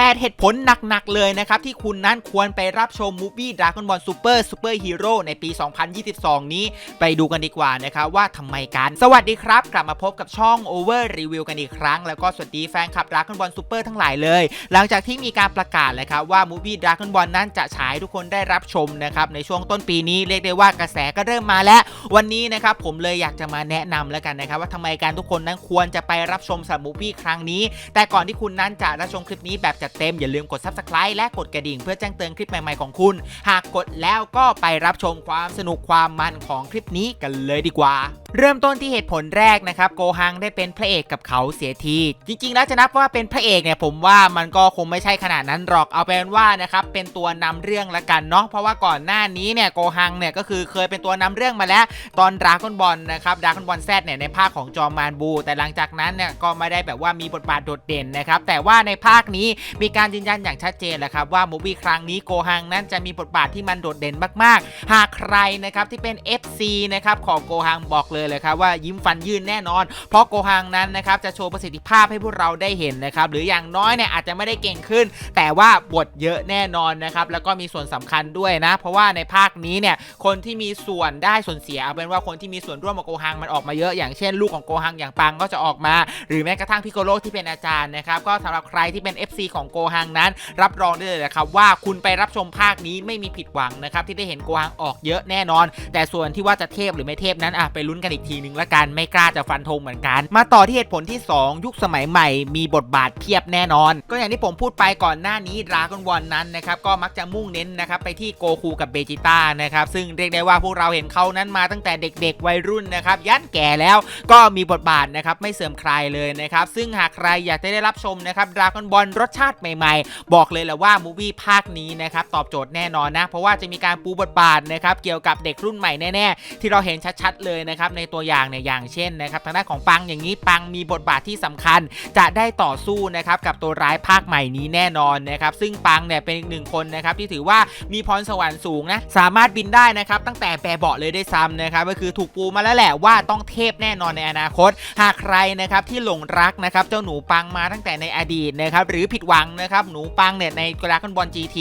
8 เหตุผลหนักๆเลยนะครับ ที่คุณนั้นควรไปรับชมมูฟวี่ดราก้อนบอลซูเปอร์ซูเปอร์ฮีโร่ในปี 2022 นี้ไปดูกันดีกว่านะครับว่าทำไมกัน สวัสดีครับ กลับมาพบกับช่อง Over Review กันอีกครั้ง แล้วก็สวัสดีแฟนคลับดราก้อนบอลซูเปอร์ทั้งหลายเลย หลังจากที่มีการประกาศเลยครับว่ามูฟวี่ดราก้อนบอลนั้นจะฉายทุกคนได้รับชมนะครับในช่วงต้นปีนี้เรียกได้ว่ากระแสก็เริ่มมาแล้ว วันนี้นะครับผมเลยอยากจะมาแนะนำแล้วกันนะครับว่าทำไมการทุกคนนั้นควรจะไปรับชมสำหรับมูฟวี่ครั้งนี้ แต่ก่อนที่คุณนั้นจะรับชมคลิปนี้แบบจัดเต็มอย่าลืมกด subscribe และกดกระดิ่งเพื่อแจ้งเตือนคลิปใหม่ๆของคุณ หากกดแล้วก็ไปรับชมความสนุกความมันของคลิปนี้กันเลยดีกว่า เริ่มต้นที่เหตุผลแรกนะครับโกฮังได้เป็นพระเอกกับเขาเสียที จริง ๆ แล้วจะนับว่าเป็นพระเอกเนี่ยผมว่ามันก็คงไม่ใช่ขนาดนั้นหรอกเอาเป็นว่านะครับเป็นตัวนำเรื่องละกันเนาะเพราะว่าก่อนหน้านี้เนี่ยโกฮังเนี่ยก็คือเคยเป็นตัวนำเรื่องมาแล้ว ตอนดราก้อนบอลนะครับดราก้อนบอลแซดเนี่ยในภาคของจอมมานบู แต่หลังจากนั้นเนี่ยก็ไม่ได้แบบว่ามีบทบาทโดดเด่นนะครับแต่ว่าในภาคนี้มีการยืนยันอย่างชัดเจนแหละครับว่ามูวี่ครั้งนี้โกฮังนั้นจะมีบทบาทที่มันโดดเด่นมากๆ หากใครนะครับที่เป็น FC นะครับของโกฮังบอกเลยเลยครับว่ายิ้มฟันยืนแน่นอน เพราะโกฮังนั้นนะครับจะโชว์ประสิทธิภาพให้พวกเราได้เห็นนะครับหรืออย่างน้อยเนี่ยอาจจะไม่ได้เก่งขึ้น แต่ว่าบทเยอะแน่นอนนะครับแล้วก็มีส่วนสำคัญด้วยนะ เพราะว่าในภาคนี้เนี่ยคนที่มีส่วนได้ส่วนเสียเอาเป็นว่าคนที่มีส่วนร่วมกับโกฮังมันออกมาเยอะ อย่างเช่น ลูกของโกฮังอย่างปังก็จะออกมา หรือแม้กระทั่งพิโกโลที่เป็นอาจารย์นะครับก็สำหรับใครที่เป็น FC ของโกฮังนั้น รับรองได้เลยนะครับว่าคุณไปรับชมภาคนี้ไม่มีผิดหวังนะครับที่ได้เห็นโกฮังออกเยอะแน่นอน แต่ส่วนที่ว่าจะเทพหรือไม่เทพนั้นอะไปลุ้นกันอีกทีนึงละกันไม่กล้าจะฟันธงเหมือนกัน มาต่อที่เหตุผลที่ 2 ยุคสมัยใหม่มีบทบาทเพียบแน่นอน ก็อย่างที่ผมพูดไปก่อนหน้านี้ดราก้อนบอลนั้นนะครับก็มักจะมุ่งเน้นนะครับไปที่โกคูกับเบจิต้านะครับซึ่งเรียกได้ว่าพวกเราเห็นเขานั้นมาตั้งแต่เด็ก ๆ วัยรุ่นนะครับยันแก่แล้วก็มีบทบาทนะครับไม่เสื่อมคลายเลยนะครับซึ่งหากใครอยากจะได้รับชมนะครับดราก้อนบอลรสชาติใหม่ๆ บอกเลยแหละว่ามูวี่ภาคนี้นะครับตอบโจทย์แน่นอนนะ เพราะว่าจะมีการปูบทบาทนะครับเกี่ยวกับเด็กรุ่นใหม่แน่ๆ ที่เราเห็นชัดๆเลยนะครับในตัวอย่างเนี่ยอย่างเช่นนะครับทางด้านของปังอย่างนี้ปังมีบทบาทที่สำคัญ จะได้ต่อสู้นะครับกับตัวร้ายภาคใหม่นี้แน่นอนนะครับซึ่งปังเนี่ยเป็นอีกหนึ่งคนนะครับที่ถือว่ามีพรสวรรค์สูงนะสามารถบินได้นะครับตั้งแต่แปรเบาะเลยได้ซ้ำนะครับก็คือถูกปูมาแล้วแหละว่าต้องเทพแน่นอนในอนาคต หากใครนะครับที่หลงรักนะครับเจ้าหนูปังมาตั้งแต่ในอดีตนะครับหรือผิดหวังนะครับหนูปังเนี่ยในดราก้อนบอล GT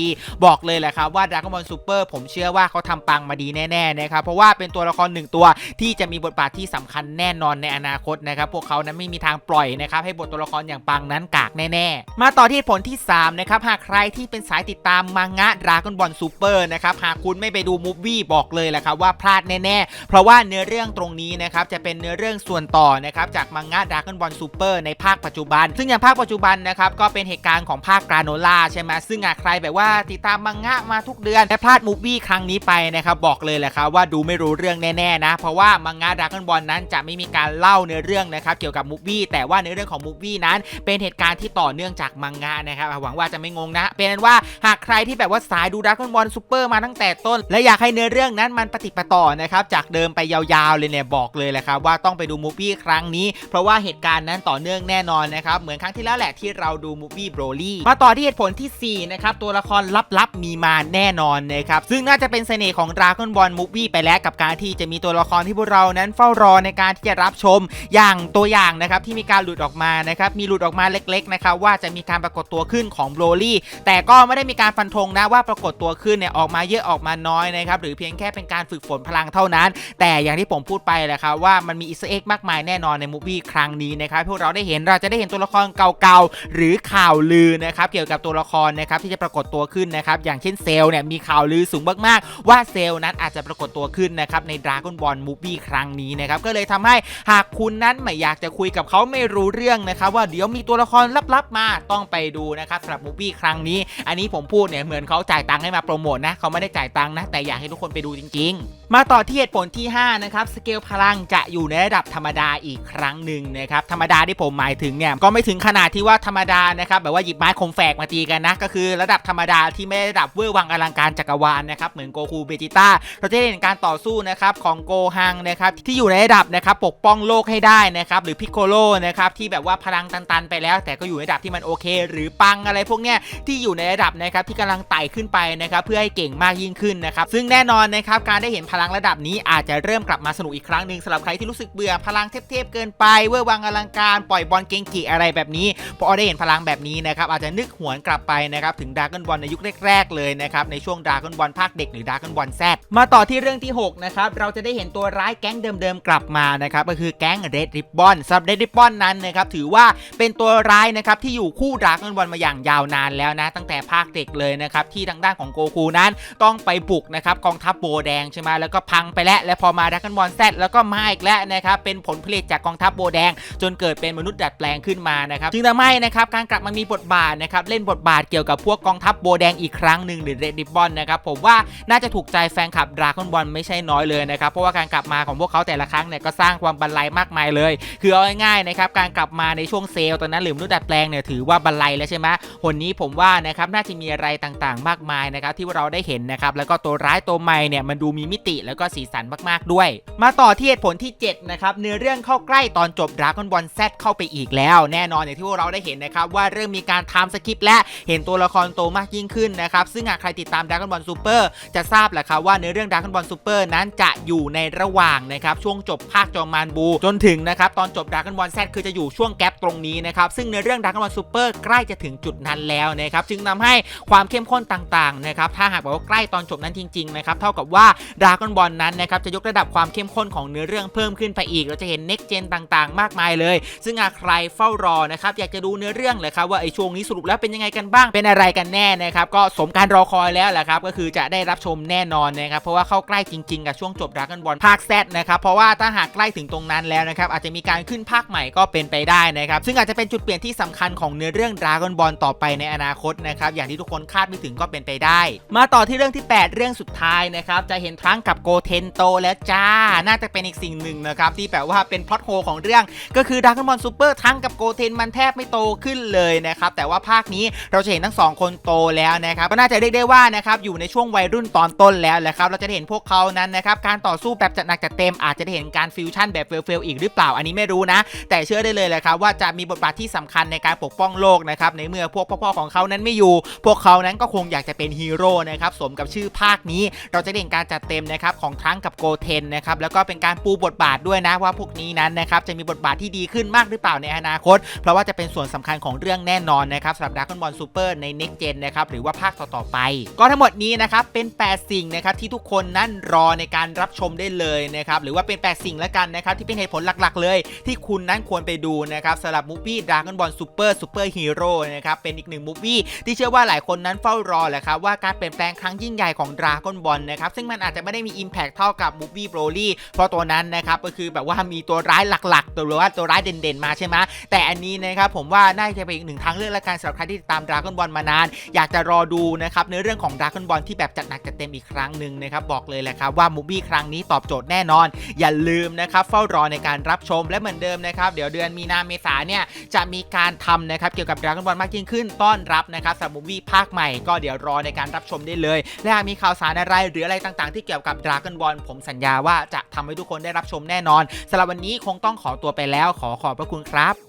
บอกเลยแหละครับว่าดราก้อนบอลซูเปอร์ผมเชื่อว่าเขาทำปังมาดีแน่ๆนะครับเพราะว่าเป็นตัวละครหนึ่งตัวที่จะมีบทบาทที่สำคัญแน่นอนในอนาคตนะครับพวกเขานั้นไม่มีทางปล่อยนะครับให้บทตัวละครอย่างปังนั้นกากแน่ๆ มาต่อที่ผลที่3นะครับหากใครที่เป็นสายติดตามมังงะดราก้อนบอลซูเปอร์นะครับหากคุณไม่ไปดูมูฟวี่บอกเลยแหละครับว่าพลาดแน่ๆ เพราะว่าเนื้อเรื่องตรงนี้นะครับจะเป็นเนื้อเรื่องส่วนต่อนะครับจากมังงะดราก้อนบอลซูเปอร์ในภาคปัจจุบัน ซึ่งอย่างภาคปัจจุบันนะครับก็เป็นเหตุการณ์ของภาคกราโนล่าใช่ไหมซึ่งใครแบบว่าติดตามมังงะมาทุกเดือนและพลาดมูฟวี่ครั้งนี้ไปนะครับบอกเลยแหละครับว่าดูไม่รู้เรื่องแน่ๆนะ เพราะว่ามังงะดราก้อนบอลนั้นจะไม่มีการเล่าเนื้อเรื่องนะครับเกี่ยวกับมูฟวี่แต่ว่าเนื้อเรื่องของมูฟวี่นั้น เป็นเหตุการณ์ที่ต่อเนื่องจากมังงะนะครับหวังว่าจะไม่งงนะ เป็นนั้นว่าหากใครที่แบบว่าสายดูดราก้อนบอลซูเปอร์มาตั้งแต่ต้น และอยากให้เนื้อเรื่องนั้นมันปฏิปต่อนะครับจากเดิมไปยาวๆเลยเนี่ยบอกเลยแหละครับว่าต้องไปดูมูฟวี่ครั้งนี้ เพราะว่าเหตุการณ์นั้นต่อเนื่องแน่นอนนะครับเหมือนครั้งที่แล้วแหละที่เราดูมูฟวี่โบรลี่มาต่อที่เหตุผลที่ 4 นะครับ ตัวละครลับๆ มีมาแน่นอนนะครับ ซึ่งน่าจะเป็นเสน่ห์ของดราก้อนบอลมูฟวี่ไปแล้วกับการที่จะมีตัวละครที่พวกเรานั้นเฝ้ารอในการที่จะรับชมอย่างตัวอย่างนะครับที่มีการหลุดออกมานะครับมีหลุดออกมาเล็กๆนะครับว่าจะมีการปรากฏตัวขึ้นของโบรลี่แต่ก็ไม่ได้มีการฟันธงนะว่าปรากฏตัวขึ้นเนี่ยออกมาเยอะออกมาน้อยนะครับหรือเพียงแค่เป็นการฝึกฝนพลังเท่านั้น แต่อย่างที่ผมพูดไปแหละครับว่ามันมีอิสเอ็กมากมายแน่นอนในมูฟวี่ครั้งนี้นะครับพวกเราได้เห็นเราจะได้เห็นตัวละครเก่าๆหรือข่าวลือนะครับเกี่ยวกับตัวละครนะครับที่จะปรากฏตัวขึ้นนะครับอย่างเช่นเซล์เนี่ยมีข่าวลือสูงมากๆ ว่าเซล์นั้นอาจจะปรากฏตัวขึ้นนะครับในดราก้อนบอลมูฟวี่ครั้งนี้นะครับก็เลยทำให้หากคุณนั้นไม่อยากจะคุยกับเขาไม่รู้เรื่องนะครับว่าเดี๋ยวมีตัวละครลับๆมาต้องไปดูนะครับสำหรับมูฟวี่ครั้งนี้ อันนี้ผมพูดเนี่ยเหมือนเขาจ่ายตังค์ให้มาโปรโมทนะเขาไม่ได้จ่ายตังค์นะแต่อยากให้ทุกคนไปดูจริง ๆ มาต่อที่เหตุผลที่5นะครับสเกลพลังจะอยู่ในระดับธรรมดาอีกครั้งหนึ่งนะครับธรรมดาที่ผมหมายถึงเนี่ยก็ไม่ถึงขนาดที่ว่าธรรมดานะครับแบบว่าหยิบไม้คมแฝกมาตีกันนะ ก็คือระดับธรรมดาที่ไม่ได้ระดับเวอร์วังอลังการจักรวาลนะครับเหมือนโกคูเบจิต้าเราจะได้เห็นการต่อสู้นะครับของโกฮังนะครับที่อยู่ในระดับนะครับปกป้องโลกให้ได้นะครับหรือพิโกโลนะครับที่แบบว่าพลังตันๆไปแล้ว แต่ก็อยู่ในระดับที่มันโอเค หรือปังอะไรพวกเนี้ยที่อยู่ในระดับนะครับที่กำลังไต่ขึ้นไปนะครับเพื่อให้เก่งมากยิ่งขึ้นนะครับซึ่งแน่นอนนะครับการได้เห็นพลังระดับนี้อาจจะเริ่มกลับมาสนุกอีกครั้งหนึ่งสำหรับใครที่รู้สึกเบื่อพลังเทพๆเกินไปเวอร์วังอลังการปล่อยบอลเก่งกีอะไรแบบนี้พอได้เห็นพลังแบบนี้นะครับอาจจะนึกหวนกลับไปนะครับถึงดรากอนบอลในยุคแรกๆเลยนะครับในช่วงดรากอนบอลภาคเด็กหรือดรากอนบอลแซดมาต่อที่เรื่องที่6นะครับเราจะได้เห็นตัวร้ายแก๊งเดิมๆกลับมานะครับก็คือแก๊งเรดริบบอนสำหรับเรดริบบอนนั้นนะครับถือว่าเป็นตัวร้ายนะครับที่อยู่คู่ดรากอนบอลมาอย่างยาวนานแล้วนะ ตั้งแต่ภาคเด็กเลยนะครับที่ทางด้านของโกคูนั้นต้องไปบุกนะครับกองทัพโบแดงใช่ไหมแล้วก็พังไปแล้วและพอมาดรากอนบอลแซดแล้วก็มาอีกแล้วนะครับเป็นผลผลิตจากกองทัพโบแดง จนเกิดเป็นมนุษย์ดัดแปลงขึ้นมานะครับจึงทำให้นะครับการกลับมามีบทบาทนะครับเล่นบทบาทเกี่ยวกับพวกกองทัพโบแดงอีกครั้งหนึ่งหรือเรดริบบอนนะครับผมว่าน่าจะถูกใจแฟนคลับดราก้อนบอลไม่ใช่น้อยเลยนะครับเพราะว่าการกลับมาของพวกเขาแต่ละครั้งเนี่ยก็สร้างความบันไลมากมายเลย คือเอาง่ายๆนะครับการกลับมาในช่วงเซลตอนนั้นหรือมนุษย์ดัดแปลงเนี่ยถือว่าบันไลแล้วใช่ไหมหนนี้ผมว่านะครับน่าจะมีอะไรต่างๆ มากมายนะครับที่เราได้เห็นนะครับแล้วก็ตัวร้ายตัวใหม่เนี่ยมันดูมีมิติแล้วก็สีสันมากๆด้วย มาต่อที่เหตุผลที่7นะครับเนื้อเรื่องเข้าใกล้ตอนจบดราก้อนบอลแซเข้าไปอีกแล้ว แน่นอนอย่างที่พวกเราได้เห็นนะครับว่าเริ่มมีการทำสคริปต์และเห็นตัวละครโตมากยิ่งขึ้นนะครับ ซึ่งหากใครติดตามดราก้อนบอลซูเปอร์จะทราบแหละครับว่าเนื้อเรื่องดราก้อนบอลซูเปอร์นั้นจะอยู่ในระหว่างนะครับช่วงจบภาคจอมมานบู จนถึงนะครับตอนจบดราก้อนบอลแซดคือจะอยู่ช่วงแกลบตรงนี้นะครับซึ่งในเรื่องดราก้อนบอลซูเปอร์ใกล้จะถึงจุดนั้นแล้วนะครับจึงทำให้ความเข้มข้นต่างๆนะครับถ้าหากบอกว่าใกล้ตอนจบนั้นจริงๆนะครับเท่ากับว่าดราก้อนบอลนั้นนะครับจะยกระดับความเข้มข้นของเนื้อเรื่องเพิ่มขึ้นไปอีก เราจะเห็นเน็กเจนต่างๆ มากมายเลย ซึ่งหากใครเฝ้ารอนะครับอยากจะดูเนื้อเรื่องเลยครับว่าไอช่วงนี้สรุปแล้วเป็นยังไงกันบ้างเป็นอะไรกันแน่นะครับก็สมการรอคอยแล้วแหละครับก็คือจะได้รับชมแน่นอนนะครับเพราะว่าเข้าใกล้จริงๆกับช่วงจบดราก้อนบอลภาคแซนะครับเพราะว่าถ้าหากใกล้ถึงตรงนั้นแล้วนะครับอาจจะมีการขึ้นภาคใหม่ก็เป็นไปได้นะครับซึ่งอาจจะเป็นจุดเปลี่ยนที่สำคัญของเนื้อเรื่องดราก้อนบอลต่อไปในอนาคตนะครับอย่างที่ทุกคนคาดไม่ถึงก็เป็นไปได้ มาต่อที่เรื่องที่ 8 เรื่องสุดท้ายนะครับจะเห็นทั้งกับโกเทนโตแล้วจ้า น่าจะเป็นอีกสิ่งหนึ่งนะครับที่แปลว่าเป็นพล็อตโฮของเรื่อง ก็คือดราก้อนบอลซูเปอร์ทั้งกับโกเทนมันแทบไม่โตขึ้นเลยนะครับแต่ว่าภาคนี้เราจะเห็นทั้งสองคนโตแล้วนะครับก็น่าจะเรียกได้ว่านะครับอยู่ในช่วงวัยรุ่นตอนต้นแล้วแหละครับเราจะเห็นพวกเขานั้นนะครับการต่อสู้แบบจัดหนักจัดเต็มอาจจะได้เห็นการฟิวชั่นแบบเฟลเฟลอีกหรือเปล่าอันนี้ไม่รู้นะ แต่เชื่อได้เลยแหละครับว่าจะมีบทบาทที่สำคัญในการปกป้องโลกนะครับในเมื่อพวกพ่อๆของเขานั้นไม่อยู่ พวกเขานั้นก็คงอยากจะเป็นฮีโร่นะครับสมกับชื่อภาคนี้ เราจะเห็นการจัดเต็มนะครับของทั้งกับโกเทนนะครับแล้วก็เป็นการปูบทบาทด้วยนะว่าพวกนี้นั้นนะครับจะมีบทบาทที่ดีขึ้นมากหรือเปล่าในอนาคต เพราะว่าจะเป็นส่วนสำคัญของเรื่องแน่นอนนะครับสำหรับด r a กบอลซูเปอร์ใน Next Gen นะครับหรือว่าภาคต่อๆไป ก็ทั้งหมดนี้นะครับเป็น 8 สิ่งนะครับที่ทุกคนนั้นรอในการรับชมได้เลยนะครับหรือว่าเป็น 8 สิ่งแล้วกันนะครับที่เป็นเหตุผลหลักๆ เลย ที่คุณนั้นควรไปดูนะครับสำหรับมูฟวี่ดราก้อนบอลซูเปอร์ซูเปอร์ฮีโร่นะครับเป็นอีกหนึ่งมูฟวี่ที่เชื่อว่าหลายคนนั้นเฝ้ารอแหละครับว่าการเปลี่ยนแปลงครั้งยิ่งใหญ่ของดราก้อนบอลนะครับซึ่งมันอาจจะไม่ได้มี Impact เท่ากับมูฟวี่โบรลี่เพราะตัวนั้นนะครับก็คือแบบว่ามีตัวร้ายหลักๆ ตัวหรือว่าตัวร้ายเด่นๆมาใช่ไหมแต่อันนี้นะครับผมว่าน่าจะเป็นอีกหนึ่งทางเลือกละการสำหรับใครที่ติดตามดราก้อนบอลมานาน อยากจะรอดูนะครับในเรื่องของดราก้อนบอลที่แบบจัดหนักจัดเต็มอีกครั้งหนึ่งนะครับบอกเลยแหละครับว่ามูฟี่ครั้งนี้ตอบโจทย์แน่นอน อย่าลืมนะครับเฝ้ารอในการรับชมและเหมือนเดิมนะครับเดี๋ยวเดือนมีนาเมษาเนี่ยจะมีการทำนะครับเกี่ยวกับดราก้อนบอลมากยิ่งขึ้นต้อนรับนะครับสำหรับมูฟี่ภาคใหม่ก็เดี๋ยวรอในการรับชมได้เลย และหากมีข่าวสารอะไรหรืออะไรต่างๆ ที่เกี่ยวกับดราก้อนบอลผมสัญญาว่าจะทำให้ทุกคนได้รับชมแน่นอนสำหรับวันนี้คงต้องขอตัวไปแล้วขอขอบพระคุณครับ